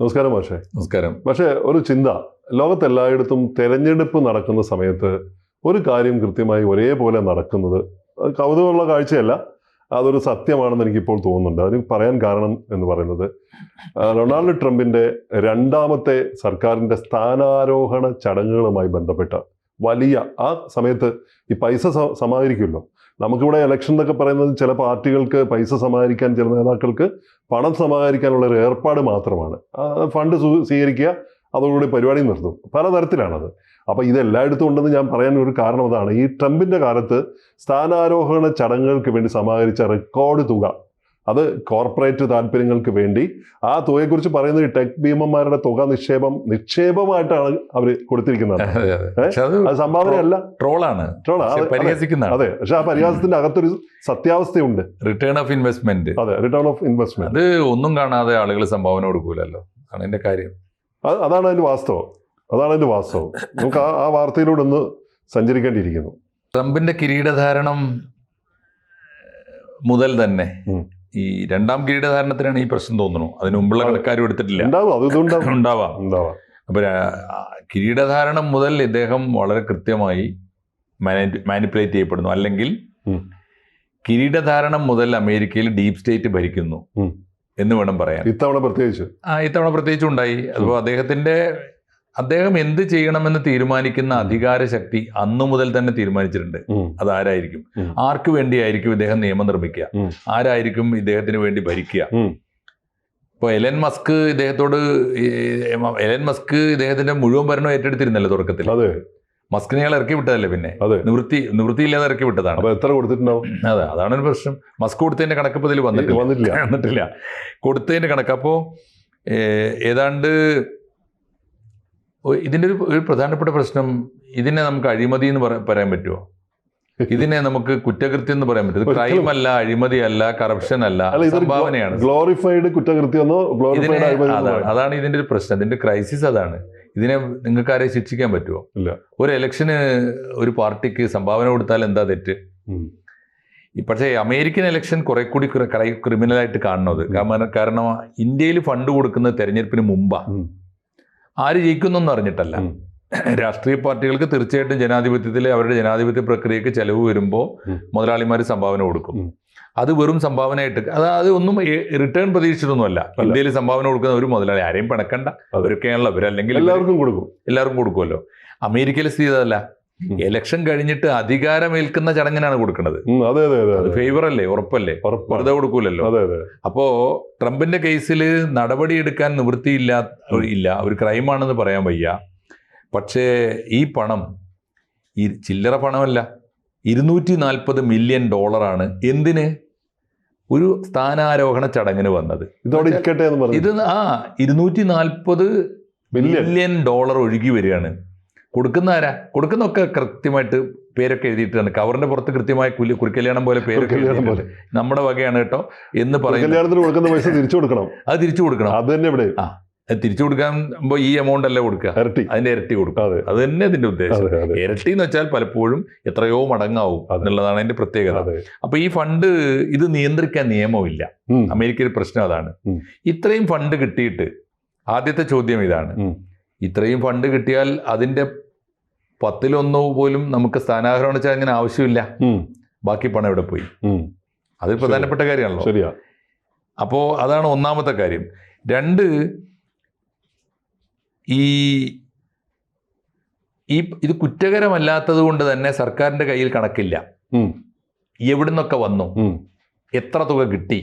നമസ്കാരം പക്ഷെ നമസ്കാരം. പക്ഷേ ഒരു ചിന്ത. ലോകത്തെല്ലായിടത്തും തെരഞ്ഞെടുപ്പ് നടക്കുന്ന സമയത്ത് ഒരു കാര്യം കൃത്യമായി ഒരേപോലെ നടക്കുന്നത് കൗതുകമുള്ള കാഴ്ചയല്ല. അതൊരു സത്യമാണെന്ന് എനിക്കിപ്പോൾ തോന്നുന്നുണ്ട്. അതിന് പറയാൻ കാരണം എന്ന് പറയുന്നത് ഡൊണാൾഡ് ട്രംപിന്റെ രണ്ടാമത്തെ സർക്കാരിന്റെ സ്ഥാനാരോഹണ ചടങ്ങുകളുമായി ബന്ധപ്പെട്ട വലിയ ആ സമയത്ത് ഈ പൈസ സമാഹരിക്കുമല്ലോ. നമുക്കിവിടെ ഇലക്ഷൻ എന്നൊക്കെ പറയുന്നത് ചില പാർട്ടികൾക്ക് പൈസ സമാഹരിക്കാൻ ചില നേതാക്കൾക്ക് പണം സമാഹരിക്കാനുള്ള ഒരു ഏർപ്പാട് മാത്രമാണ്. ഫണ്ട് സ്വീകരിക്കുക അതോടുകൂടി പരിപാടി നിർത്തും. പലതരത്തിലാണത് അപ്പോൾ ഇതെല്ലായിടത്തും ഉണ്ടെന്ന് ഞാൻ പറയാൻ ഒരു കാരണം അതാണ്. ഈ ട്രംപിന്റെ കാലത്ത് സ്ഥാനാരോഹണ ചടങ്ങുകൾക്ക് വേണ്ടി സമാഹരിച്ച റെക്കോർഡ് തുക അത് കോർപ്പറേറ്റ് താല്പര്യങ്ങൾക്ക് വേണ്ടി. ആ തുകയെക്കുറിച്ച് പറയുന്നത് ടെക് ഭീമന്മാരുടെ തുക നിക്ഷേപം നിക്ഷേപമായിട്ടാണ് അവർ കൊടുത്തിരിക്കുന്നത്. അതെ, സംഭാവനയല്ല. ട്രോളാണ്. പരിഹസിക്കുന്നതാണ്. അതെ. പക്ഷെ ആ പരിഹാസത്തിന്റെ അകത്തൊരു സത്യാവസ്ഥയുണ്ട്. റിട്ടേൺ ഓഫ് ഇൻവെസ്റ്റ്മെന്റ് അതെ റിട്ടേൺ ഓഫ് ഇൻവെസ്റ്റ്മെന്റ് അത് ഒന്നും കാണാതെ ആളുകൾ സംഭാവന കൊടുക്കൂലല്ലോ. അതാണ് എന്റെ കാര്യം. അതാണ് അതിന്റെ വാസ്തവം. അതാണ് അതിന്റെ വാസ്തവം. നമുക്ക് ആ വാർത്തയിലൂടെ ഒന്ന് സഞ്ചരിക്കേണ്ടിയിരിക്കുന്നു. ട്രംപിന്റെ കിരീടധാരണം മുതൽ തന്നെ. ഈ രണ്ടാം കിരീടധാരണത്തിനാണ് ഈ പ്രശ്നം തോന്നുന്നു. അതിന് മുമ്പുള്ള കളിക്കാരും എടുത്തിട്ടില്ല. ഉണ്ടാവും. അപ്പൊ കിരീടധാരണം മുതൽ ഇദ്ദേഹം വളരെ കൃത്യമായി മാനിപ്പുലേറ്റ് ചെയ്യപ്പെടുന്നു. അല്ലെങ്കിൽ കിരീടധാരണം മുതൽ അമേരിക്കയിൽ ഡീപ് സ്റ്റേറ്റ് ഭരിക്കുന്നു എന്ന് വേണം പറയാൻ. ഇത്തവണ പ്രത്യേകിച്ച്? ആ ഇത്തവണ പ്രത്യേകിച്ച് ഉണ്ടായി. അപ്പോൾ അദ്ദേഹത്തിന്റെ അദ്ദേഹം എന്ത് ചെയ്യണമെന്ന് തീരുമാനിക്കുന്ന അധികാര ശക്തി അന്നു മുതൽ തന്നെ തീരുമാനിച്ചിട്ടുണ്ട്. അതാരായിരിക്കും. ആർക്ക് വേണ്ടിയായിരിക്കും ഇദ്ദേഹം നിയമം നിർമ്മിക്കുക? ആരായിരിക്കും ഇദ്ദേഹത്തിന് വേണ്ടി ഭരിക്കുക. ഇപ്പോൾ എലൻ മസ്ക് ഇദ്ദേഹത്തോട് എലൻ മസ്ക് ഇദ്ദേഹത്തിന്റെ മുഴുവൻ ഭരണം ഏറ്റെടുത്തിരുന്നല്ലോ തുടക്കത്തിൽ? അതെ. മസ്കിനെ അയാൾ ഇറക്കി വിട്ടതല്ലേ പിന്നെ? നിവൃത്തി നിവൃത്തിയില്ലാതെ ഇറക്കി വിട്ടതാണ്. എത്ര കൊടുത്തിട്ടുണ്ടാവും? അതെ അതാണ് ഒരു പ്രശ്നം. മസ്ക് കൊടുത്തതിന്റെ കണക്കപ്പതിൽ ഇതിൽ വന്നിട്ടില്ല. വന്നിട്ടില്ല. വന്നിട്ടില്ല. കൊടുത്തതിന്റെ കണക്ക്. അപ്പോൾ ഏതാണ്ട് ഇതിന്റെ ഒരു ഒരു പ്രധാനപ്പെട്ട പ്രശ്നം ഇതിനെ നമുക്ക് അഴിമതി എന്ന് പറ- പറയാൻ പറ്റുമോ ഇതിനെ നമുക്ക് കുറ്റകൃത്യം എന്ന് പറയാൻ പറ്റും ക്രൈം അല്ല അഴിമതി അല്ല കറപ്ഷൻ അല്ല സംഭാവനയാണ്. ഗ്ലോറിഫൈഡ് കുറ്റകൃത്യമോ അതാണ് അതാണ് ഇതിന്റെ ഒരു പ്രശ്നം. ഇതിന്റെ ക്രൈസിസ് അതാണ്. ഇതിനെ നിങ്ങൾക്ക് ആരെ ശിക്ഷിക്കാൻ പറ്റുമോ ഒരു ഇലക്ഷന് ഒരു പാർട്ടിക്ക് സംഭാവന കൊടുത്താൽ എന്താ തെറ്റ്? പക്ഷേ അമേരിക്കൻ ഇലക്ഷൻ കുറെ കൂടി ക്രിമിനലായിട്ട് കാണുന്നത്. കാരണം കാരണം ഇന്ത്യയിൽ ഫണ്ട് കൊടുക്കുന്ന തെരഞ്ഞെടുപ്പിന് മുമ്പാ. ഉം. ആര് ജയിക്കുന്നൊന്നും അറിഞ്ഞിട്ടല്ല രാഷ്ട്രീയ പാർട്ടികൾക്ക് തീർച്ചയായിട്ടും ജനാധിപത്യത്തിൽ അവരുടെ ജനാധിപത്യ പ്രക്രിയക്ക് ചെലവ് വരുമ്പോൾ. മുതലാളിമാർ സംഭാവന കൊടുക്കും അത് വെറും സംഭാവനയായിട്ട് അത് അത് ഒന്നും റിട്ടേൺ പ്രതീക്ഷിച്ചിട്ടൊന്നുമല്ല അല്ല. ഇന്ത്യയിൽ സംഭാവന കൊടുക്കുന്ന ഒരു മുതലാളി ആരെയും പിണക്കണ്ട. അവരൊക്കെയാണല്ലോ അവരല്ലെങ്കിൽ എല്ലാവർക്കും കൊടുക്കും എല്ലാവർക്കും കൊടുക്കുമല്ലോ അമേരിക്കയിലെ സ്ഥിതി അതല്ല. ഇലക്ഷൻ കഴിഞ്ഞിട്ട് അധികാരമേൽക്കുന്ന ചടങ്ങിനാണ് കൊടുക്കുന്നത്. അതെ അതെ അതെ അത് ഫേവർ അല്ലേ? ഉറപ്പല്ലേ? വെറുതെ കൊടുക്കൂലല്ലോ? അതെ അതെ. അപ്പോ ട്രംപിന്റെ കേസിൽ നടപടിയെടുക്കാൻ നിവൃത്തിയില്ല ഇല്ല ഒരു ക്രൈമാണെന്ന് പറയാൻ വയ്യ. പക്ഷേ ഈ പണം ഈ ചില്ലറ പണമല്ല. ഇരുന്നൂറ്റി നാൽപ്പത് മില്യൺ ഡോളറാണ് എന്തിന്? ഒരു സ്ഥാനാരോഹണ ചടങ്ങിന് വന്നത്. ഇതോടെ ഇരിക്കട്ടെ എന്ന് പറഞ്ഞു ഇത് ആ ഇരുന്നൂറ്റി നാൽപ്പത് മില്യൺ ഡോളർ ഒഴുകി വരികയാണ്. കൊടുക്കുന്ന ആരാ കൊടുക്കുന്നൊക്കെ കൃത്യമായിട്ട് പേരൊക്കെ എഴുതിയിട്ടാണ് കവറിന്റെ പുറത്ത് കൃത്യമായ കുലി കുറിക്കല്യാണം പോലെ പേരൊക്കെ പോലെ. നമ്മുടെ വകയാണ് കേട്ടോ. എന്ന് പറയുന്നത്. കൊടുക്കുന്ന പൈസ തിരിച്ചു കൊടുക്കണം. അത് തിരിച്ചു കൊടുക്കണം. അത് തന്നെ ഇവിടെ. ആ തിരിച്ചു കൊടുക്കാൻ ഈ എമൗണ്ട് അല്ല കൊടുക്കുക? ഇരട്ടി. അതിന്റെ ഇരട്ടി കൊടുക്കുക അതെ. തന്നെ ഇതിന്റെ ഉദ്ദേശം. ഇരട്ടി എന്ന് വെച്ചാൽ പലപ്പോഴും എത്രയോ മടങ്ങാവും. എന്നുള്ളതാണ് അതിന്റെ പ്രത്യേകത. അപ്പൊ ഈ ഫണ്ട് ഇത് നിയന്ത്രിക്കാൻ നിയമമില്ല. അമേരിക്കയിൽ പ്രശ്നം അതാണ്. ഇത്രയും ഫണ്ട് കിട്ടിയിട്ട് ആദ്യത്തെ ചോദ്യം ഇതാണ്. ഇത്രയും ഫണ്ട് കിട്ടിയാൽ അതിന്റെ പത്തിലൊന്നോ പോലും നമുക്ക് സ്ഥാനാഗ്രഹം വെച്ചാൽ അങ്ങനെ ആവശ്യമില്ല. ബാക്കി പണം എവിടെ പോയി. അത് പ്രധാനപ്പെട്ട കാര്യമാണല്ലോ. ശരിയാ. അപ്പോൾ അതാണ് ഒന്നാമത്തെ കാര്യം. രണ്ട് ഈ ഈ ഇത് കുറ്റകരമല്ലാത്തത് കൊണ്ട് തന്നെ സർക്കാരിന്റെ കയ്യിൽ കണക്കില്ല. എവിടുന്നൊക്കെ വന്നു? എത്ര തുക കിട്ടി.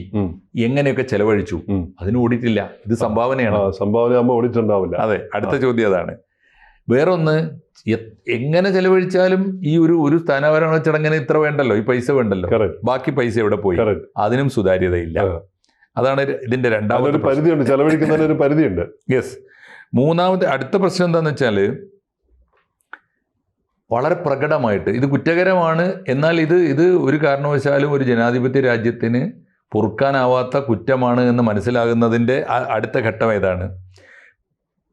എങ്ങനെയൊക്കെ ചെലവഴിച്ചു. അതിന് ഓടിയിട്ടില്ല. ഇത് സംഭാവനയാണ്. സംഭാവന ആകുമ്പോൾ ഓടിച്ചിട്ടുണ്ടാവില്ല അതെ അടുത്ത ചോദ്യം അതാണ് വേറൊന്ന് എങ്ങനെ ചെലവഴിച്ചാലും ഈ ഒരു ഒരു സ്ഥാനാപരണ ചടങ്ങിന് ഇത്ര വേണ്ടല്ലോ? ഈ പൈസ വേണ്ടല്ലോ? ബാക്കി പൈസ എവിടെ പോയി? അതിനും സുതാര്യതയില്ല. അതാണ് ഇതിന്റെ രണ്ടാമത്തെ പരിധിയുണ്ട്. ചെലവഴിക്കുന്നതിന് ഒരു പരിധിയുണ്ട്. യെസ് മൂന്നാമത്തെ അടുത്ത പ്രശ്നം എന്താണെന്ന് വെച്ചാൽ വളരെ പ്രകടമായിട്ട് ഇത് കുറ്റകരമാണ്. എന്നാൽ ഇത് ഇത് ഒരു കാരണവശാലും ഒരു ജനാധിപത്യ രാജ്യത്തിന് പൊറുക്കാനാവാത്ത കുറ്റമാണ് എന്ന് മനസ്സിലാകുന്നതിന്റെ അടുത്ത ഘട്ടം ഏതാണ്?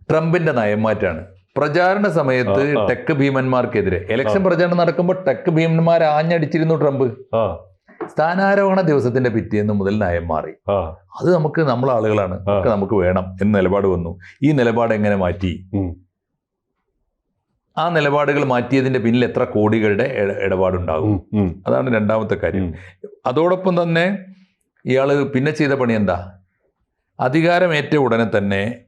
ട്രംപിന്റെ നയംമാറ്റാണ്. പ്രചാരണ സമയത്ത്. ടെക് ഭീമന്മാർക്കെതിരെ ഇലക്ഷൻ പ്രചാരണം നടക്കുമ്പോൾ ടെക് ഭീമന്മാർ ആഞ്ഞടിച്ചിരുന്നു ട്രംപ്. സ്ഥാനാരോഹണ ദിവസത്തിന്റെ പിറ്റേന്ന് മുതൽ നയം മാറി. അത് നമുക്ക് നമ്മളാളുകളാണ്. നമുക്ക് വേണം എന്ന നിലപാട് വന്നു. ഈ നിലപാട് എങ്ങനെ മാറ്റി. ആ നിലപാടുകൾ മാറ്റിയതിന്റെ പിന്നിൽ എത്ര കോടികളുടെ ഇട- ഇടപാടുണ്ടാകും? അതാണ് രണ്ടാമത്തെ കാര്യം. അതോടൊപ്പം തന്നെ ഇയാൾ പിന്നെ ചെയ്ത പണി എന്താ? അധികാരമേറ്റ ഉടനെ തന്നെ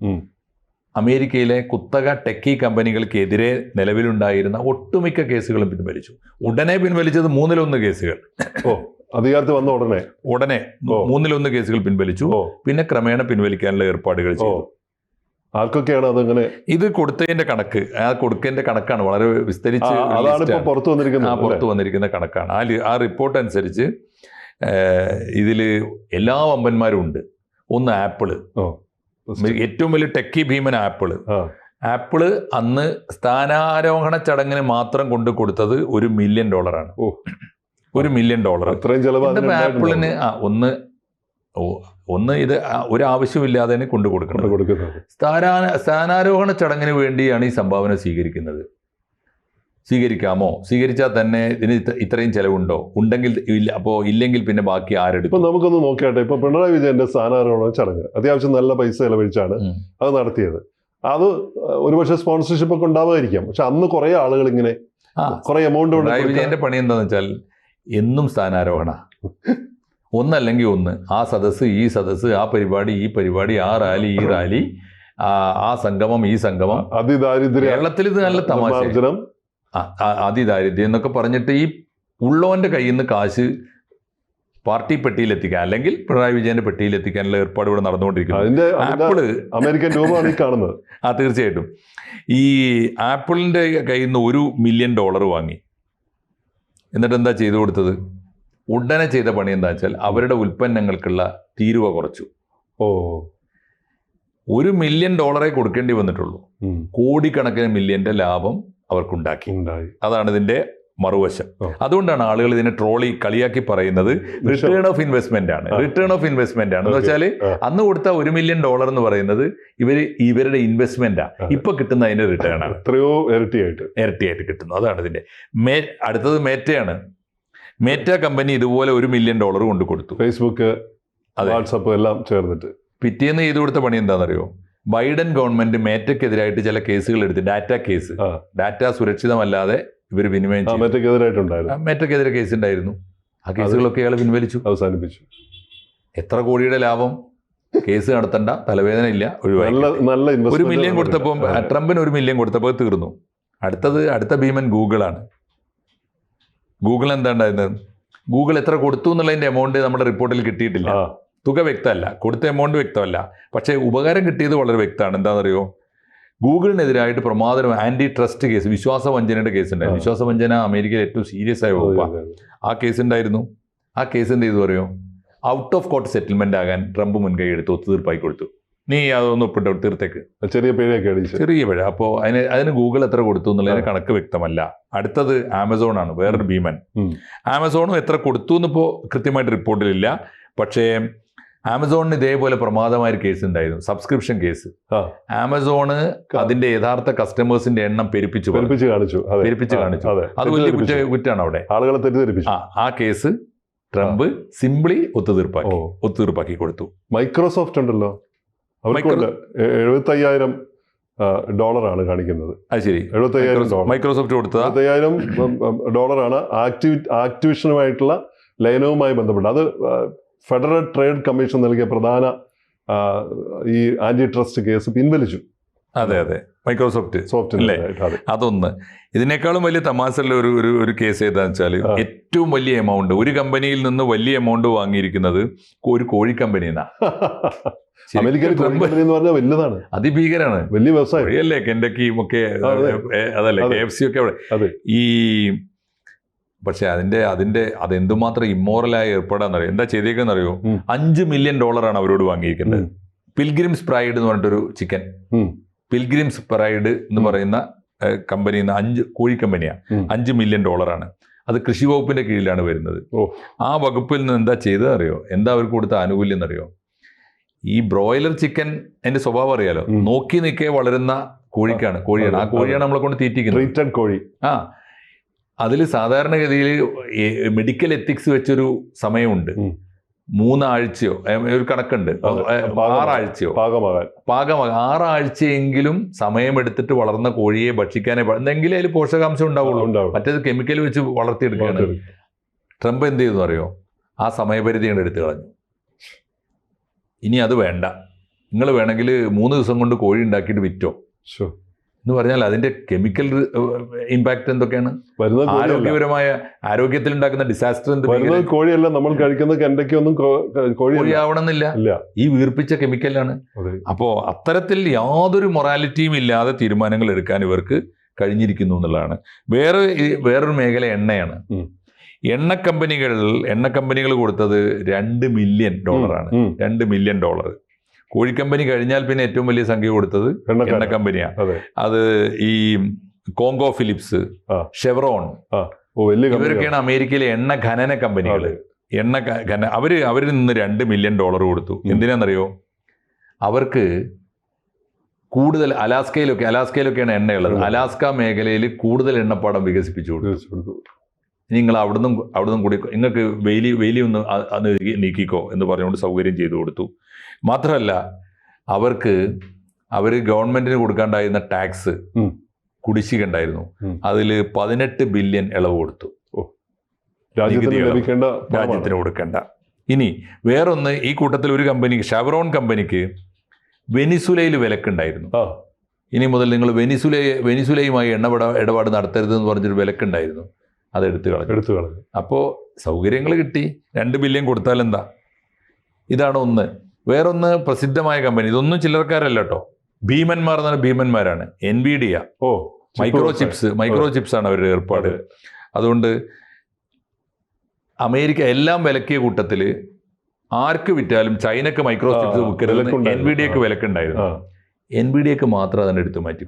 അമേരിക്കയിലെ കുത്തക ടെക്കി കമ്പനികൾക്കെതിരെ നിലവിലുണ്ടായിരുന്ന ഒട്ടുമിക്ക കേസുകളും പിൻവലിച്ചു. ഉടനെ പിൻവലിച്ചത് മൂന്നിലൊന്ന് കേസുകൾ. ഓ അധികാരത്തിൽ വന്ന ഉടനെ? ഉടനെ. മൂന്നിലൊന്ന് കേസുകൾ പിൻവലിച്ചു. പിന്നെ ക്രമേണ പിൻവലിക്കാനുള്ള ഏർപ്പാടുകൾ ചെയ്തു. ആർക്കൊക്കെയാണ് അതങ്ങനെ? ഇത് കൊടുത്തതിന്റെ കണക്ക്. ആ കൊടുക്കേന്റെ കണക്കാണ്. വളരെ വിസ്തരിച്ച് അതാണ്. പുറത്തു ആ പുറത്ത് വന്നിരിക്കുന്ന കണക്കാണ്. ആ ആ റിപ്പോർട്ട് അനുസരിച്ച് ഇതിൽ എല്ലാ വമ്പന്മാരും ഉണ്ട്. ഒന്ന് ആപ്പിൾ? ഏറ്റവും വലിയ ടെക്കി ഭീമൻ ആപ്പിൾ. ആപ്പിൾ അന്ന് സ്ഥാനാരോഹണ ചടങ്ങിന് മാത്രം കൊണ്ട് കൊടുത്തത് ഒരു മില്യൺ ഡോളറാണ് ഓ. ഒരു മില്യൺ ഡോളർ ആപ്പിളിന് ആ ഒന്ന് ഒന്ന് ഇത് ഒരു ആവശ്യമില്ലാതെ തന്നെ കൊണ്ടു കൊടുക്കണം. കൊടുക്കുന്നത്. സ്ഥാനാ സ്ഥാനാരോഹണ ചടങ്ങിന് വേണ്ടിയാണ് ഈ സംഭാവന സ്വീകരിക്കുന്നത്. സ്വീകരിക്കാമോ? സ്വീകരിച്ചാൽ തന്നെ ഇതിന് ഇത്രയും ചെലവുണ്ടോ? ഉണ്ടെങ്കിൽ ഇല്ല അപ്പോൾ ഇല്ലെങ്കിൽ പിന്നെ ബാക്കി ആരെടുക്കും? ആരെടുക്കും നമുക്കൊന്ന് നോക്കിയാട്ടെ ഇപ്പൊ പിണറായി വിജയന്റെ സ്ഥാനാരോഹണ ചടങ്ങ് അത്യാവശ്യം നല്ല പൈസ ചെലവഴിച്ചാണ് അത് നടത്തിയത്. അത് ഒരുപക്ഷെ സ്പോൺസർഷിപ്പ് ഒക്കെ ഉണ്ടാവുമായിരിക്കാം. പക്ഷെ അന്ന് കുറേ ആളുകൾ ഇങ്ങനെ കുറേ കുറെ എമൗണ്ട് പിണറായി വിജയന്റെ പണി എന്താണെന്ന് വെച്ചാൽ എന്നും സ്ഥാനാരോഹണ. ഒന്നല്ലെങ്കിൽ ഒന്ന്. ആ സദസ്സ് ഈ സദസ്സ് ആ പരിപാടി ഈ പരിപാടി ആ റാലി ഈ റാലി ആ സംഗമം ഈ സംഗമം. അതിദാരിദ്ര്യ കേരളത്തിൽ ഇത് നല്ല തമാശ അതിദാരിദ്ര്യം എന്നൊക്കെ പറഞ്ഞിട്ട് ഈ ഉള്ളവന്റെ കയ്യിൽ നിന്ന് കാശ് പാർട്ടി പെട്ടിയിലെത്തിക്കാൻ അല്ലെങ്കിൽ പിണറായി വിജയന്റെ പെട്ടിയിലെത്തിക്കാനുള്ള ഏർപ്പാട് ഇവിടെ നടന്നുകൊണ്ടിരിക്കുന്നു. അതിന്റെ അതിന്റെ ആപ്പിൾ അമേരിക്കൻ രൂപമാണ് ഈ കാണുന്നത്. ആ തീർച്ചയായിട്ടും. ഈ ആപ്പിളിന്റെ കയ്യിൽ നിന്ന് ഒരു മില്യൺ ഡോളർ വാങ്ങി. എന്നിട്ട് എന്താ ചെയ്തു കൊടുത്തത്? ഉടനെ ചെയ്ത പണി എന്താ വെച്ചാൽ അവരുടെ ഉൽപ്പന്നങ്ങൾക്കുള്ള തീരുവ കുറച്ചു. ഓ. ഒരു മില്യൺ ഡോളറെ കൊടുക്കേണ്ടി വന്നിട്ടുള്ളൂ. കോടിക്കണക്കിന് മില്യന്റെ ലാഭം അവർക്കുണ്ടാക്കി. അതാണ് ഇതിന്റെ മറുവശം. അതുകൊണ്ടാണ് ആളുകൾ ഇതിനെ ട്രോളി കളിയാക്കി പറയുന്നത് റിട്ടേൺ ഓഫ് ഇൻവെസ്റ്റ്മെന്റ് ആണ്. റിട്ടേൺ ഓഫ് ഇൻവെസ്റ്റ്മെന്റ് ആണ്. എന്ന് വെച്ചാൽ അന്ന് കൊടുത്ത ഒരു മില്യൺ ഡോളർ എന്ന് പറയുന്നത് ഇവർ ഇവരുടെ ഇൻവെസ്റ്റ്മെന്റാ ആണ് ഇപ്പൊ കിട്ടുന്ന അതിന്റെ റിട്ടേൺ ആണ്. എത്രയോ ഇരട്ടിയായിട്ട്. ഇരട്ടിയായിട്ട് കിട്ടുന്നു. അതാണ് ഇതിന്റെ മേ അടുത്തത് മേറ്റയാണ്. മേറ്റ കമ്പനി ഇതുപോലെ ഒരു മില്യൺ ഡോളർ കൊണ്ട് കൊടുത്തു. ഫേസ്ബുക്ക്. വാട്സപ്പ് എല്ലാം ചേർന്നിട്ട്. പിറ്റേന്ന് ചെയ്തു കൊടുത്ത പണി എന്താണെന്നറിയോ? ബൈഡൻ ഗവൺമെന്റ് മേറ്റക്കെതിരായിട്ട് ചില കേസുകൾ എടുത്ത് ഡാറ്റ കേസ് ഡാറ്റ സുരക്ഷിതമല്ലാതെ ഇവർ വിനിമയം മേറ്റക്കെതിരെ കേസ് ഉണ്ടായിരുന്നു. ആ കേസുകളൊക്കെ അയാൾ പിൻവലിച്ചു. അവസാനിപ്പിച്ചു. എത്ര കോടിയുടെ ലാഭം? കേസ് നടത്തണ്ട തലവേദന ഇല്ല ഒഴിവായി ഒരു മില്യൺ കൊടുത്തപ്പോൾ ട്രംപിന് ഒരു മില്യൺ കൊടുത്തപ്പോൾ തീർന്നു. അടുത്തത് അടുത്ത ഭീമൻ ഗൂഗിളാണ് ഗൂഗിൾ എന്താ ഉണ്ടായിരുന്നത് ഗൂഗിൾ എത്ര കൊടുത്തു എന്നുള്ളതിന്റെ എമൗണ്ട് നമ്മുടെ റിപ്പോർട്ടിൽ കിട്ടിയിട്ടില്ല. തുക വ്യക്തമല്ല. കൊടുത്ത എമൗണ്ട് വ്യക്തമല്ല. പക്ഷേ ഉപകാരം കിട്ടിയത് വളരെ വ്യക്തമാണ്. എന്താണെന്നറിയോ? ഗൂഗിളിനെതിരായിട്ട് പ്രമാദനം ആന്റി ട്രസ്റ്റ് കേസ് വിശ്വാസ വഞ്ചനയുടെ കേസ് ഉണ്ടായിരുന്നു. വിശ്വാസ വഞ്ചന അമേരിക്കയിൽ ഏറ്റവും സീരിയസ് ആയ വകുപ്പ്. വകുപ്പാണ്. ആ കേസ് ഉണ്ടായിരുന്നു ആ കേസ് എന്ത് ചെയ്തു പറയുമോ ഔട്ട് ഓഫ് കോർട്ട് സെറ്റിൽമെന്റ് ആകാൻ ട്രംപ് മുൻകൈ എടുത്ത് ഒത്തുതീർപ്പായി കൊടുത്തു. നീ അതൊന്ന് ഒപ്പിട്ട് തീർത്തേക്ക്. ചെറിയ പിഴയൊക്കെ അടിച്ച് ചെറിയ പിഴ. അപ്പോൾ അതിന് അതിന് ഗൂഗിൾ എത്ര കൊടുത്തു എന്നുള്ളതിന്. കണക്ക് വ്യക്തമല്ല. അടുത്തത് ആമസോൺ ആണ് വേറൊരു ഭീമൻ. ആമസോണും എത്ര കൊടുത്തു എന്നിപ്പോൾ കൃത്യമായിട്ട് റിപ്പോർട്ടിലില്ല. പക്ഷേ ആമസോണിന് ഇതേപോലെ പ്രമാദമായ ഒരു കേസ് ഉണ്ടായിരുന്നു സബ്സ്ക്രിപ്ഷൻ കേസ്. ആമസോണ് അതിന്റെ യഥാർത്ഥ കസ്റ്റമേഴ്സിന്റെ എണ്ണം പെരുപ്പിച്ചു പെരുപ്പിച്ച് കാണിച്ചു. പെരുപ്പിച്ച് കാണിച്ചു. അതെ. വലിയ കുറ്റ കുറ്റാണ് അവിടെ. ആളുകളെ തെറ്റിദ്ധരിപ്പിച്ചു. ആ കേസ് ട്രംപ് സിംപ്ലി ഒത്തുതീർപ്പാക്കി. ഒത്തുതീർപ്പാക്കി കൊടുത്തു. മൈക്രോസോഫ്റ്റ് ഉണ്ടല്ലോ. അവർക്കുണ്ട് എഴുപത്തി അയ്യായിരം ഡോളറാണ് കാണിക്കുന്നത്. അത് ശരി. എഴുപത്തയ്യായിരം ഡോളർ. മൈക്രോസോഫ്റ്റ് കൊടുത്തത്? എഴുപത്തയ്യായിരം ഡോളറാണ് ആക്ടിവി ആക്ടിവിഷനുമായിട്ടുള്ള ലയനവുമായി ബന്ധപ്പെട്ട് അത് ഫെഡറൽ ട്രേഡ് കമ്മീഷൻ നൽകിയ പ്രധാന ഈ ആന്റി ട്രസ്റ്റ് കേസ് പിൻവലിച്ചു. അതെ അതെ. മൈക്രോസോഫ്റ്റ്. സോഫ്റ്റ് അല്ലേ? അതെ. അതൊന്ന്. ഇതിനേക്കാളും വലിയ തമാശയുള്ള ഒരു ഒരു ഒരു കേസ് ഏതാണെന്ന് വെച്ചാൽ ഏറ്റവും വലിയ എമൗണ്ട് ഒരു കമ്പനിയിൽ നിന്ന് വലിയ എമൗണ്ട് വാങ്ങിയിരിക്കുന്നത് ഒരു കോഴി കമ്പനിയിൽ നിന്നാണ് അമേരിക്കയിൽ കമ്പനി എന്ന് പറഞ്ഞാൽ വലുതാണ്. അതിഭീകരാണ്. വലിയ വ്യവസായം. കെൻഡക്കിയും ഒക്കെ അതെ. അതല്ലേ? അതെ. കെ എഫ് സി ഒക്കെ അവിടെ. ഈ പക്ഷെ അതിന്റെ അതിന്റെ അത് എന്തുമാത്രം ഇമ്മോറലായി ഏർപ്പെടാന്ന് അറിയാം എന്താ ചെയ്തേക്കെന്നറിയോ? അറിയോ അഞ്ച് മില്യൺ ഡോളറാണ് അവരോട് വാങ്ങിയിരിക്കുന്നത്. പിൽഗ്രിംസ് പ്രൈഡ് എന്ന് പറഞ്ഞിട്ടൊരു ചിക്കൻ. പിൽഗ്രിംസ് പ്രൈഡ് എന്ന് പറയുന്ന കമ്പനിയിൽ നിന്ന് അഞ്ച് കോഴി കമ്പനിയാണ്. അഞ്ച് മില്യൺ ഡോളറാണ്. അത് കൃഷി വകുപ്പിന്റെ കീഴിലാണ് വരുന്നത്. ആ വകുപ്പിൽ നിന്ന് എന്താ ചെയ്തതെന്നറിയോ? എന്താ അവർക്ക് കൊടുത്ത ആനുകൂല്യം എന്നറിയോ? ഈ ബ്രോയിലർ ചിക്കൻ അതിന്റെ സ്വഭാവം അറിയാലോ. നോക്കി നിൽക്കേ വളരുന്ന കോഴിക്കാണ് കോഴിയാണ്. ആ കോഴിയാണ് നമ്മളെ കൊണ്ട് തീറ്റിക്കുന്നത്. ട്രീറ്റഡ് കോഴി. ആ. അതിൽ സാധാരണഗതിയിൽ മെഡിക്കൽ എത്തിക്സ് വെച്ചൊരു സമയമുണ്ട്. മൂന്നാഴ്ചയോ ഒരു കണക്കുണ്ട്. ആറാഴ്ചയോ. പാകമാകാൻ. പാകമാകാൻ. ആറാഴ്ചയെങ്കിലും സമയമെടുത്തിട്ട് വളർന്ന കോഴിയെ ഭക്ഷിക്കാനേ എന്തെങ്കിലും അതിൽ പോഷകാംശം ഉണ്ടാവുള്ളൂ. മറ്റേത് കെമിക്കൽ വെച്ച് വളർത്തിയെടുക്കുകയാണ് ട്രംപ് എന്ത് ചെയ്തു അറിയോ? ആ സമയപരിധി എടുത്തു കളഞ്ഞു. ഇനി അത് വേണ്ട. നിങ്ങൾ വേണമെങ്കിൽ മൂന്ന് ദിവസം കൊണ്ട് കോഴി ഉണ്ടാക്കിയിട്ട് വിറ്റോ. ഷോ എന്ന് പറഞ്ഞാൽ അതിന്റെ കെമിക്കൽ ഇമ്പാക്റ്റ് എന്തൊക്കെയാണ്? ആരോഗ്യപരമായ ആരോഗ്യത്തിൽ ഉണ്ടാക്കുന്ന ഡിസാസ്റ്റർ എന്ത് കോഴിയല്ല നമ്മൾ കഴിക്കുന്ന ഒന്നും കോഴിയല്ല. കോഴിയാവണമെന്നില്ല. ഈ വീർപ്പിച്ച കെമിക്കലാണ് അപ്പോൾ അത്തരത്തിൽ യാതൊരു മൊറാലിറ്റിയും ഇല്ലാതെ തീരുമാനങ്ങൾ എടുക്കാൻ ഇവർക്ക് കഴിഞ്ഞിരിക്കുന്നു എന്നുള്ളതാണ്. വേറെ വേറൊരു മേഖല എണ്ണയാണ്. എണ്ണ കമ്പനികൾ എണ്ണ കമ്പനികൾ കൊടുത്തത് രണ്ട് മില്യൺ ഡോളറാണ്. രണ്ട് മില്യൺ ഡോളർ കോഴിക്കമ്പനി കഴിഞ്ഞാൽ പിന്നെ ഏറ്റവും വലിയ സംഖ്യ കൊടുത്തത് എണ്ണ കമ്പനിയാണ് അതെ. ഈ കോങ്കോ ഫിലിപ്സ് ഷെവറോൺ ഇവരൊക്കെയാണ് അമേരിക്കയിലെ എണ്ണ ഖനന കമ്പനികൾ. എണ്ണ ഖന അവർ അവരിൽ നിന്ന് രണ്ട് മില്യൺ ഡോളർ കൊടുത്തു. എന്തിനാന്നറിയോ? എന്തിനാണെന്നറിയോ അവർക്ക് കൂടുതൽ അലാസ്കയിലൊക്കെ അലാസ്കയിലൊക്കെയാണ് എണ്ണയുള്ളത്. അലാസ്ക മേഖലയിൽ കൂടുതൽ എണ്ണപ്പാടം വികസിപ്പിച്ചു കൊടുത്തു. നിങ്ങൾ അവിടുന്ന് അവിടുന്ന് കൂടി നിങ്ങൾക്ക് വെയിലി വെയിലി ഒന്ന് അന്ന് നീക്കിക്കോ എന്ന് പറഞ്ഞുകൊണ്ട് സൗകര്യം ചെയ്തു കൊടുത്തു. മാത്രമല്ല അവർക്ക് അവർ ഗവൺമെന്റിന് കൊടുക്കാണ്ടായിരുന്ന ടാക്സ് കുടിശ്ശികണ്ടായിരുന്നു കുടിശ്ശിക ഉണ്ടായിരുന്നു അതിൽ പതിനെട്ട് ബില്യൺ ഇളവ് കൊടുത്തു. രാജ്യത്തിന്. കൊടുക്കേണ്ട. ഇനി വേറൊന്ന് ഈ കൂട്ടത്തിൽ ഒരു കമ്പനിക്ക് ഷവറോൺ കമ്പനിക്ക് വെനിസുലയിൽ വിലക്കുണ്ടായിരുന്നു. ഇനി മുതൽ നിങ്ങൾ വെനിസുലയെ വെനിസുലയുമായി എണ്ണപട ഇടപാട് നടത്തരുതെന്ന് പറഞ്ഞൊരു വിലക്കുണ്ടായിരുന്നു. അത് എടുത്തു കളഞ്ഞു. എടുത്തു കളഞ്ഞു. അപ്പോൾ സൗകര്യങ്ങൾ കിട്ടി. രണ്ട് ബില്യൺ കൊടുത്താൽ എന്താ? ഇതാണ് ഒന്ന്. വേറൊന്ന് പ്രസിദ്ധമായ കമ്പനി ഇതൊന്നും ചില്ലറക്കാരല്ല കേട്ടോ ഭീമന്മാർ എന്ന് പറഞ്ഞാൽ ഭീമന്മാരാണ്. Nvidia micro chips micro chips ആണ് അവരുടെ ഏർപ്പാട്. അതുകൊണ്ട് അമേരിക്ക എല്ലാം വിലക്കിയ കൂട്ടത്തിൽ ആർക്ക് വിറ്റാലും ചൈനക്ക് മൈക്രോ ചിപ്സ് വിൽക്കരുത്. എൻ ബി ഡി എക്ക് വിലക്കുണ്ടായിരുന്നു. എൻ എൻ ബി ഡിക്ക് മാത്രം അതിന്റെ എടുത്ത് മാറ്റി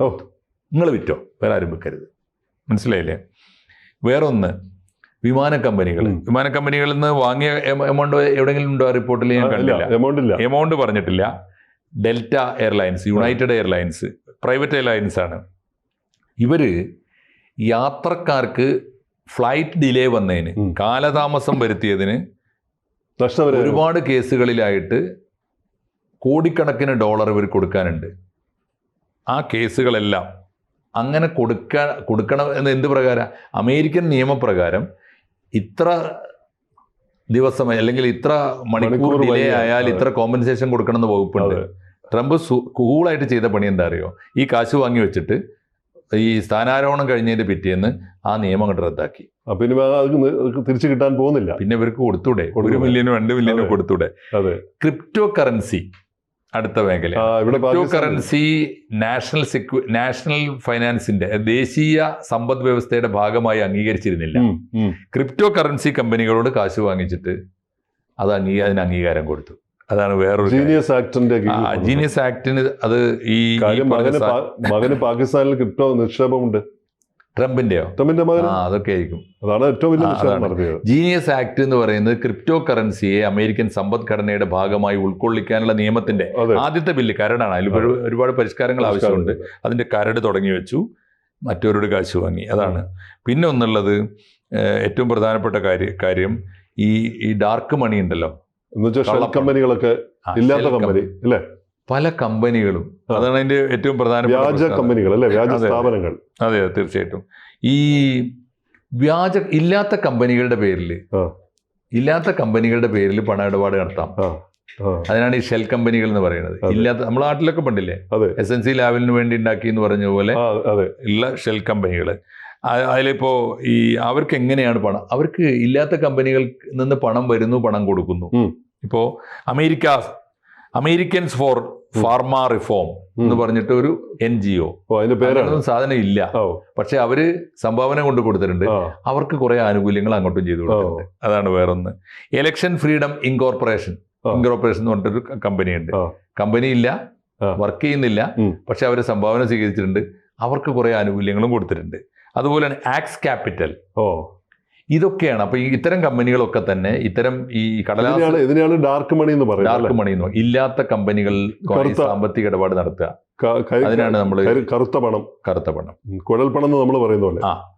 നിങ്ങൾ വിറ്റോ? വേറെ ആരും വിൽക്കരുത്. മനസ്സിലായില്ലേ? വേറൊന്ന് വിമാന കമ്പനികൾ. വിമാന കമ്പനികളിൽ നിന്ന് വാങ്ങിയ എമ- എമൗണ്ട് എവിടെയെങ്കിലും ഉണ്ടോ റിപ്പോർട്ടിൽ ഞാൻ കണ്ടില്ല. എമൗണ്ട് ഇല്ല. എമൗണ്ട് പറഞ്ഞിട്ടില്ല. Delta Airlines United Airlines private airlines ആണ്. ഇവർ യാത്രക്കാർക്ക് ഫ്ലൈറ്റ് ഡിലേ വന്നതിന് കാലതാമസം വരുത്തിയതിന് ഒരുപാട് കേസുകളിലായിട്ട് കോടിക്കണക്കിന് ഡോളർ ഇവർ കൊടുക്കാനുണ്ട്. ആ കേസുകളെല്ലാം അങ്ങനെ കൊടുക്ക കൊടുക്കണം എന്ന് എന്ത് പ്രകാരം? അമേരിക്കൻ നിയമപ്രകാരം ഇത്ര ദിവസം അല്ലെങ്കിൽ ഇത്ര മണിക്കൂർ ഡിലേ ആയാൽ ഇത്ര കോമ്പൻസേഷൻ കൊടുക്കണമെന്ന് വകുപ്പുണ്ട്. ട്രംപ് കൂളായിട്ട് ചെയ്ത പണി എന്താ അറിയോ? ഈ കാശ് വാങ്ങി വെച്ചിട്ട് ഈ സ്ഥാനാരോഹണം കഴിഞ്ഞതിന്റെ പിറ്റേന്ന് ആ നിയമം അങ്ങോട്ട് റദ്ദാക്കി. തിരിച്ചു കിട്ടാൻ പോകുന്നില്ല. പിന്നെ ഇവർക്ക് കൊടുത്തൂടെ? ഒരു. മില്യനോ രണ്ട് മില്യനോ കൊടുത്തൂടെ? ക്രിപ്റ്റോ കറൻസി അടുത്ത മേഖല ക്രിപ്റ്റോ കറൻസി നാഷണൽ സെക്യു നാഷണൽ ഫൈനാൻസിന്റെ ദേശീയ സമ്പദ് വ്യവസ്ഥയുടെ ഭാഗമായി അംഗീകരിച്ചിരുന്നില്ല. ക്രിപ്റ്റോ കറൻസി കമ്പനികളോട് കാശ് വാങ്ങിച്ചിട്ട് അത് അംഗീ അതിന് അംഗീകാരം കൊടുത്തു അതാണ് വേറൊരു. ജീനിയസ് ആക്ടിന്റെ. ജീനിയസ് ആക്ടിന് അത് ഈ മകന് പാകിസ്ഥാനിൽ ക്രിപ്റ്റോ നിക്ഷേപമുണ്ട് ട്രംപിന്റെയോ? ട്രംപിന്റെ മകൻ ആ അതൊക്കെ ആയിരിക്കും. അതാണ് ഏറ്റവും വലിയ. നടത്തിയത്. ജീനിയസ് ആക്ട് എന്ന് പറയുന്നത് ക്രിപ്റ്റോ കറൻസിയെ അമേരിക്കൻ സമ്പദ്ഘടനയുടെ ഭാഗമായി ഉൾക്കൊള്ളിക്കാനുള്ള നിയമത്തിന്റെ ആദ്യത്തെ ബില്ല് കരടാണ്. അതിൽ ഒരുപാട് പരിഷ്കാരങ്ങൾ ആവശ്യമുണ്ട്. അതിന്റെ കരട് തുടങ്ങി വെച്ചു. മറ്റവരോട് കാശ് വാങ്ങി. അതാണ്. പിന്നെ ഒന്നുള്ളത് ഏറ്റവും പ്രധാനപ്പെട്ട കാര്യം കാര്യം ഈ ഈ ഡാർക്ക് മണി ഉണ്ടല്ലോ. കമ്പനികളൊക്കെ ഇല്ലാത്ത കമ്പനി അല്ലേ? പല കമ്പനികളും അതാണ് അതിന്റെ ഏറ്റവും പ്രധാനപ്പെട്ട വ്യാജ കമ്പനികൾ അല്ലേ? വ്യാജ. സ്ഥാപനങ്ങൾ. അതെ അതെ തീർച്ചയായിട്ടും. ഈ വ്യാജ ഇല്ലാത്ത കമ്പനികളുടെ പേരിൽ ഇല്ലാത്ത കമ്പനികളുടെ പേരിൽ പണ ഇടപാട് നടത്താം അതിനാണ് ഈ ഷെൽ കമ്പനികൾ എന്ന് പറയുന്നത്. ഇല്ലാത്ത നമ്മളെ നാട്ടിലൊക്കെ പണ്ടില്ലേ? എസ് എൻ സി ലാബിന് വേണ്ടി ഉണ്ടാക്കി എന്ന് പറഞ്ഞ പോലെ ഉള്ള ഷെൽ കമ്പനികൾ അതിലിപ്പോ ഈ അവർക്ക് എങ്ങനെയാണ് പണം? അവർക്ക് ഇല്ലാത്ത കമ്പനികളിൽ നിന്ന് പണം വരുന്നു പണം കൊടുക്കുന്നു. ഇപ്പോ America Americans for pharma reform എന്ന് പറഞ്ഞിട്ട് ഒരു എൻ ജി ഒ. പേരാണ്. സാധനം ഇല്ല പക്ഷെ അവർ സംഭാവന കൊണ്ട് കൊടുത്തിട്ടുണ്ട്. അവർക്ക് കുറെ ആനുകൂല്യങ്ങൾ അങ്ങോട്ടും ചെയ്തു കൊടുത്തിട്ടുണ്ട്. അതാണ് വേറൊന്ന്. എലക്ഷൻ ഫ്രീഡം ഇൻകോർപ്പറേഷൻ ഇൻകോർപ്പറേഷൻ എന്ന് പറഞ്ഞിട്ടൊരു കമ്പനി ഉണ്ട് കമ്പനി ഇല്ല വർക്ക് ചെയ്യുന്നില്ല. പക്ഷെ അവർ സംഭാവന സ്വീകരിച്ചിട്ടുണ്ട്. അവർക്ക് കുറെ ആനുകൂല്യങ്ങളും കൊടുത്തിട്ടുണ്ട്. അതുപോലെ തന്നെ ആക്സ് ക്യാപിറ്റൽ ഓ. ഇതൊക്കെയാണ്. അപ്പൊ ഈ ഇത്തരം കമ്പനികളൊക്കെ തന്നെ ഇത്തരം ഈ കടലാസ് ഇതിനെയാണ് ഡാർക്ക് മണി എന്ന് പറയുന്നത് ഡാർക്ക്? മണി എന്ന്. ഇല്ലാത്ത കമ്പനികൾ സാമ്പത്തിക ഇടപാട് നടത്തുക. അതിനാണ് നമ്മൾ കറുത്ത പണം. കറുത്ത പണം. കുഴൽ പണം എന്ന് നമ്മൾ പറയുന്ന പോലെ. ആ.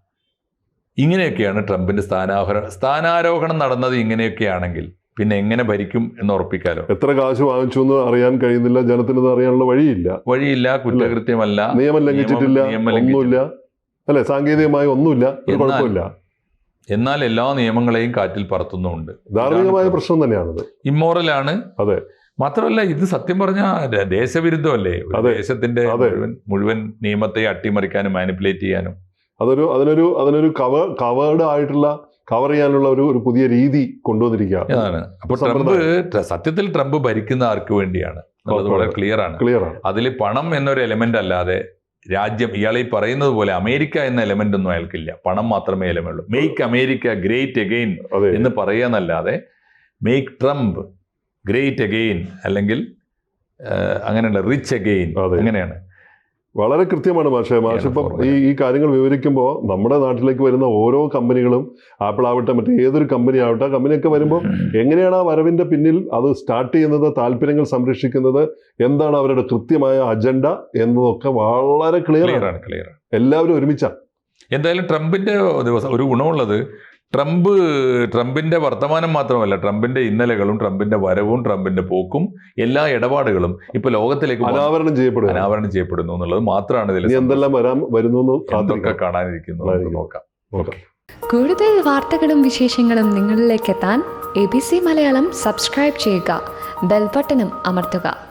ഇങ്ങനെയൊക്കെയാണ് ട്രംപിന്റെ സ്ഥാനാരോഹണം സ്ഥാനാരോഹണം നടന്നത് ഇങ്ങനെയൊക്കെയാണെങ്കിൽ പിന്നെ എങ്ങനെ ഭരിക്കും എന്ന് ഉറപ്പിക്കാലോ? എത്ര കാശ് വാങ്ങിച്ചു എന്ന് അറിയാൻ കഴിയുന്നില്ല ജനത്തിന് അറിയാനുള്ള വഴിയില്ല. വഴിയില്ല കുറ്റകൃത്യമല്ല. നിയമം ലംഘിച്ചിട്ടില്ല നിയമം ഒന്നുമില്ല. അല്ലെ? സാങ്കേതികമായി ഒന്നുമില്ല കുഴപ്പമില്ല. എന്നാൽ എല്ലാ നിയമങ്ങളെയും കാറ്റിൽ പറത്തുന്നുണ്ട് ധാർമ്മികമായ പ്രശ്നം തന്നെയാണത്. ഇമ്മോറൽ ആണ്. അതെ. മാത്രമല്ല ഇത് സത്യം പറഞ്ഞാൽ ദേശവിരുദ്ധമല്ലേ? ദേശത്തിന്റെ മുഴുവൻ മുഴുവൻ നിയമത്തെ അട്ടിമറിക്കാനും മാനിപ്പുലേറ്റ് ചെയ്യാനും. അതൊരു അതിനൊരു അതിനൊരു കവർ കവേർഡ് ആയിട്ടുള്ള കവർ ചെയ്യാനുള്ള ഒരു ഒരു പുതിയ രീതി കൊണ്ടുവന്നിരിക്കുകയാണ്. അപ്പൊ ട്രംപ് സത്യത്തിൽ ട്രംപ് ഭരിക്കുന്ന ആർക്ക് വേണ്ടിയാണ്? വളരെ ക്ലിയർ ആണ്. ക്ലിയർ ആണ്. അതിൽ പണം എന്നൊരു എലമെന്റ് അല്ലാതെ രാജ്യം ഇയാളെ ഈ പറയുന്നത് പോലെ അമേരിക്ക എന്ന എലമെന്റ് ഒന്നും അയാൾക്കില്ല. പണം മാത്രമേ എലമെന്റ് ഉള്ളൂ. മേക്ക് അമേരിക്ക ഗ്രേറ്റ് അഗെയിൻ എന്ന് പറയാന്നല്ലാതെ മേക്ക് ട്രംപ് ഗ്രേറ്റ് അഗെയിൻ അല്ലെങ്കിൽ അങ്ങനെയുള്ള റിച്ച് അഗെയിൻ അങ്ങനെയാണ്. വളരെ കൃത്യമാണ് മാഷെ. മാഷ് ഇപ്പം ഈ ഈ കാര്യങ്ങൾ വിവരിക്കുമ്പോൾ നമ്മുടെ നാട്ടിലേക്ക് വരുന്ന ഓരോ കമ്പനികളും ആപ്പിൾ ആവട്ടെ മറ്റേ ഏതൊരു കമ്പനി ആവട്ടെ ആ കമ്പനിയൊക്കെ വരുമ്പോൾ എങ്ങനെയാണ് ആ വരവിന്റെ പിന്നിൽ അത് സ്റ്റാർട്ട് ചെയ്യുന്നത് താല്പര്യങ്ങൾ സംരക്ഷിക്കുന്നത് എന്താണ് അവരുടെ കൃത്യമായ അജണ്ട എന്നതൊക്കെ വളരെ ക്ലിയർ ആണ്. ക്ലിയർ എല്ലാവരും ഒരുമിച്ചാണ് എന്തായാലും ട്രംപിന്റെ ദിവസം ഒരു ഗുണമുള്ളത് ട്രംപ് ട്രംപിന്റെ വർത്തമാനം മാത്രമല്ല ട്രംപിന്റെ ഇന്നലകളും ട്രംപിന്റെ വരവും ട്രംപിന്റെ പോക്കും എല്ലാ ഇടപാടുകളും ഇപ്പൊ ലോകത്തിലേക്ക് അനാവരണം ചെയ്യപ്പെടും അനാവരണം ചെയ്യപ്പെടുന്നു എന്നുള്ളത് മാത്രമാണ് ഇതിൽ എന്തെല്ലാം വരാൻ വരുന്നു അതൊക്കെ കാണാനിരിക്കുന്നു നോക്കാം. നോക്കാം കൂടുതൽ വാർത്തകളും വിശേഷങ്ങളും നിങ്ങളിലേക്ക് എത്താൻ A B C Malayalam subscribe ചെയ്യുക. ബെൽബട്ടനും അമർത്തുക.